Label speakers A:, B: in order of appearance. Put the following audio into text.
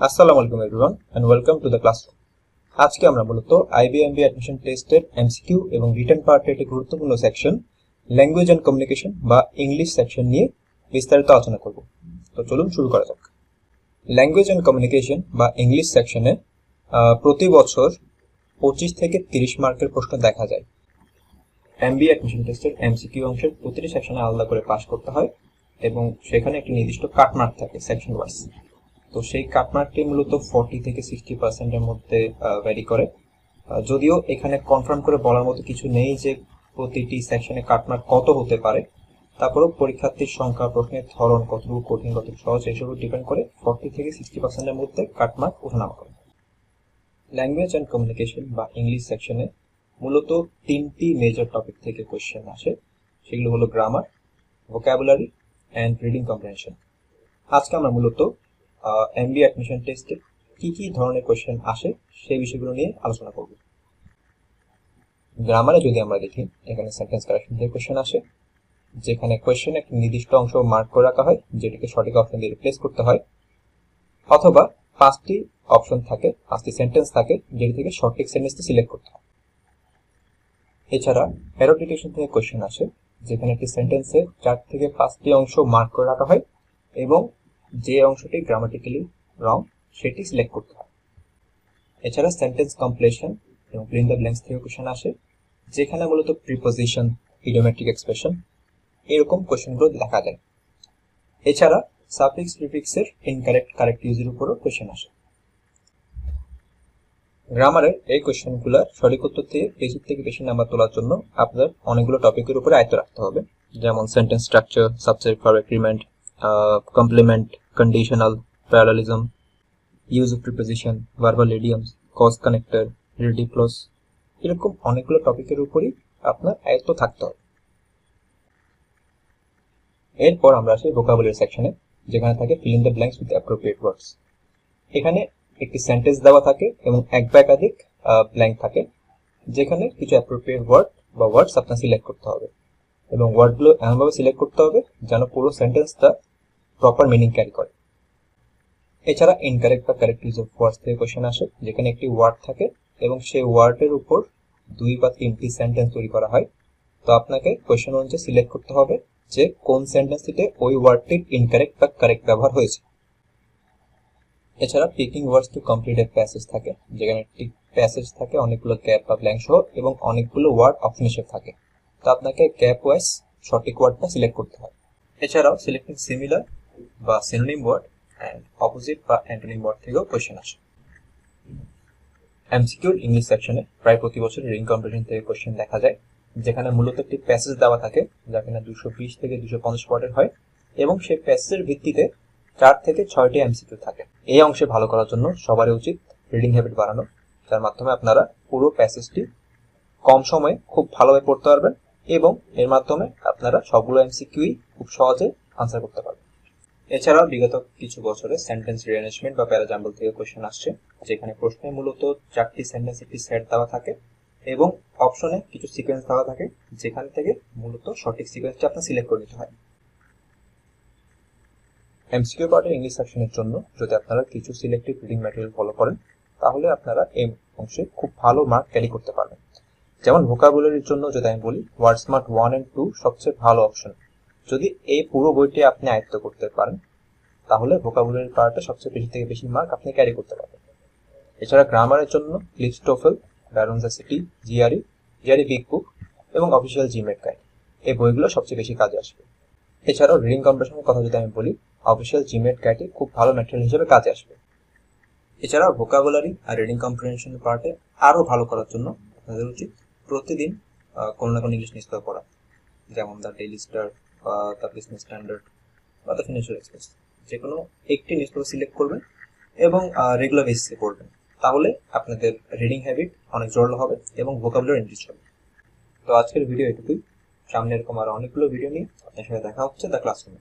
A: আসসালামু আলাইকুম everyone and welcome to the classroom আজকে আমরা মূলত আইবিএমবি অ্যাডমিশন টেস্টের এমসিকিউ এবং রিটার্ন পার্টের একটি গুরুত্বপূর্ণ সেকশন ল্যাঙ্গুয়েজ অ্যান্ড কমিউনিকেশন বা ইংলিশ সেকশন নিয়ে বিস্তারিত আলোচনা করব। তো চলুন শুরু করা যাক। ল্যাঙ্গুয়েজ অ্যান্ড কমিউনিকেশন বা ইংলিশ সেকশনে প্রতি বছর পঁচিশ থেকে তিরিশ মার্কের প্রশ্ন দেখা যায়। এমবি অ্যাডমিশন টেস্টের এমসিকিউ অংশের প্রতিটি সেকশনে আলাদা করে পাস করতে হয় এবং সেখানে একটি নির্দিষ্ট কাটমার্ক থাকে সেকশন ওয়াইজ তো সেই কাটমার্কটি মূলত ফর্টি থেকে সিক্সটি পার্সেন্টের মধ্যে ভ্যারি করে। যদিও এখানে কনফার্ম করে বলার মতো কিছু নেই যে প্রতিটি সেকশনে কাটমার্ক কত হতে পারে, তারপরেও পরীক্ষার্থীর সংখ্যা, প্রশ্নের ধরন কতটুকু কঠিন, কতটুকু সহজ এসব ডিপেন্ড করে ফর্টি থেকে সিক্সটি পার্সেন্টের মধ্যে কাটমার্ক ওঠানামা করে। ল্যাঙ্গুয়েজ অ্যান্ড কমিউনিকেশন বা ইংলিশ সেকশনে মূলত তিনটি মেজর টপিক থেকে কোয়েশ্চেন আসে। সেগুলো হলো grammar vocabulary and reading comprehension আজকে আমরা মূলত এমবি অ্যাডমিশন টেস্টে কি কি ধরনের কোয়েশ্চেন আসে সেই বিষয়গুলো নিয়ে আলোচনা করব। গ্রামারে যদি আমরা দেখি, এখানে সেন্টেন্স কারেকশন থেকে কোয়েশ্চেন আসে, যেখানে কোয়েশ্চেন একটি নির্দিষ্ট অংশ মার্ক করে রাখা হয়, যেটিকে সঠিক অপশন দিয়ে রিপ্লেস করতে হয়, অথবা পাঁচটি অপশন থাকে, পাঁচটি সেন্টেন্স থাকে, যেটি থেকে সঠিক সেন্টেন্সটি সিলেক্ট করতে হয়। এছাড়া প্যারোডিটেশন থেকে কোয়েশ্চেন আসে, যেখানে একটি সেন্টেন্সে চার থেকে পাঁচটি অংশ মার্ক করে রাখা হয়, এবং যে অংশটি গ্রামাটিক্যালি রং সেটি সিলেক্ট করতে হয়। এছাড়া সেন্টেন্স কমপ্লিশন এবং ফিল দ্য ব্ল্যাঙ্কস থেকে কোশ্চেন আসে, যেখানে মূলত প্রিপোজিশন ইডিওমেট্রিক এক্সপ্রেশন এরকম কোশ্চেনগুলো দেখা যায় এছাড়া সাফিক্স প্রিফিক্সের ইনকারেক্ট কারেক্ট ইউজের উপরও কোশ্চেন আসে। গ্রামারের এই কোশ্চেনগুলোর সঠিক উত্তর থেকে বেশি থেকে বেশি নাম্বার তোলার জন্য আপনার অনেকগুলো টপিকের উপরে আয়ত্ত রাখতে হবে। যেমন sentence structure subject verb agreement complement parallelism use of preposition verbal idioms cause connector relative clause এরকম অনেকগুলো টপিকের উপরই আপনার আয়ত্ত থাকতে হবে। এরপর আমরা আসি ভোকাবুলারি সেকশনে যেখানে থাকে fill in the blanks with appropriate words এখানে একটি সেন্টেন্স দেওয়া থাকে এবং এক বা একাধিক ব্ল্যাঙ্ক থাকে, যেখানে কিছু অ্যাপ্রোপ্রিয়েট ওয়ার্ড বা ওয়ার্ডস আপনার সিলেক্ট করতে হবে। এবং ওয়ার্ডগুলো এমনভাবে সিলেক্ট করতে হবে যেন পুরো সেন্টেন্সটা প্রপার মিনিং ক্যারি করে। এছাড়া ইনকারেক্ট বা কারেক্ট ইউজ অফ ওয়ার্ডস থেকে কোশ্চেন আসে, যেখানে একটি ওয়ার্ড থাকে এবং সেই ওয়ার্ডের উপর দুই বা তিনটি সেন্টেন্স তৈরি করা হয়। তো আপনাকে কোশ্চেন অনুযায়ী সিলেক্ট করতে হবে যে কোন সেন্টেন্সটিতে ওই ওয়ার্ডটির ইনকারেক্ট বা কারেক্ট ব্যবহার হয়েছে। এছাড়া picking words to complete a passage থাকে, যেখানে একটি প্যাসেজ থাকে, অনেকগুলো গ্যাপ বা ব্ল্যাঙ্ক সহ এবং অনেকগুলো ওয়ার্ড অপশন হিসেবে থাকে। তো আপনাকে গ্যাপ ওয়াইজ সঠিক ওয়ার্ডটা সিলেক্ট করতে হয়। এছাড়াও সিলেক্টিং সিমিলার বা সিনোনিম ওয়ার্ড অ্যান্ড অপোজিট বা অ্যান্টোনিম ওয়ার্ড থেকেও কোয়েশ্চেন আসে। এমসিকিউর ইংলিশ সেকশনে প্রায় প্রতি বছর রিডিং কম্পিটিশন থেকে কোয়েশ্চেন দেখা যায়, যেখানে মূলত একটি প্যাসেজ দেওয়া থাকে, যা কিনা দুশো বিশ থেকে দুশো পঞ্চাশ ওয়ার্ডের হয়, এবং সেই প্যাসেজের ভিত্তিতে চার থেকে ছয়টি এমসিকিউ থাকে। এই অংশে ভালো করার জন্য সবারই উচিত রিডিং হ্যাবিট বাড়ানো, যার মাধ্যমে আপনারা পুরো প্যাসেজটি কম সময়ে খুব ভালোভাবে পড়তে পারবেন এবং এর মাধ্যমে আপনারা সবগুলো এমসিকিউই খুব সহজে আনসার করতে পারবেন। এছাড়াও বিগত কিছু বছরে সেন্টেন্স রিঅ্যারেঞ্জমেন্ট বা প্যারাজাম্বল থেকে কোশ্চেন আসছে, যেখানে প্রশ্নে মূলত চারটি সেন্টেন্স একটি সেট দেওয়া থাকে এবং অপশনে কিছু সিকোয়েন্স দেওয়া থাকে, যেখান থেকে মূলত সঠিক সিকোয়েন্সটা আপনার সিলেক্ট করে নিতে হয়। এমসিকিউ পার্টের ইংলিশ সেকশনের জন্য যদি আপনারা কিছু সিলেক্টিভ রিডিং ম্যাটেরিয়াল ফলো করেন, তাহলে আপনারা এই অংশে খুব ভালো মার্ক ক্যারি করতে পারবেন। যেমন ভোকাবুলারির জন্য যদি আমি বলি word smart one and two সবচেয়ে ভালো অপশন যদি এই পুরো বইটি আপনি আয়ত্ত করতে পারেন, তাহলে ভোকাবুলারি পার্টে সবচেয়ে বেশি থেকে বেশি মার্ক আপনি ক্যারি করতে পারবেন। এছাড়া গ্রামারের জন্য লিপস্টোফেল ব্যারনজা সিটি জিআরই জিআরই বিগ বুক এবং অফিসিয়াল জিমেট গাইড এই বইগুলো সবচেয়ে বেশি কাজে আসবে। এছাড়াও রিডিং কম্পিটিশনের কথা যদি আমি বলি অফিসিয়াল জিমেট গাইডে খুব ভালো ম্যাটেরিয়াল হিসেবে কাজে আসবে। এছাড়াও ভোকাবুলারি আর রিডিং কম্প্রিহেনশন পার্টে আরও ভালো করার জন্য আপনাদের উচিত প্রতিদিন কোনো না কোনো ইংলিশ পেপার পড়া যেমন দ্য ডেইলি স্টার বা দ্য বিজনেস স্ট্যান্ডার্ড বা তার ফিনান্সিয়াল এক্সপ্রেস যে কোনো একটি নিউজ সিলেক্ট করবেন এবং রেগুলার বেসিসে পড়বেন। তাহলে আপনাদের রিডিং হ্যাবিট অনেক জোরালো হবে এবং ভোকাবুলার ইনক্রিজ হবে। তো আজকের ভিডিও এটুকুই। সামনে এরকম আরও অনেকগুলো ভিডিও নিয়ে আপনার সাথে দেখা হচ্ছে, দ্য ক্লাসরুমে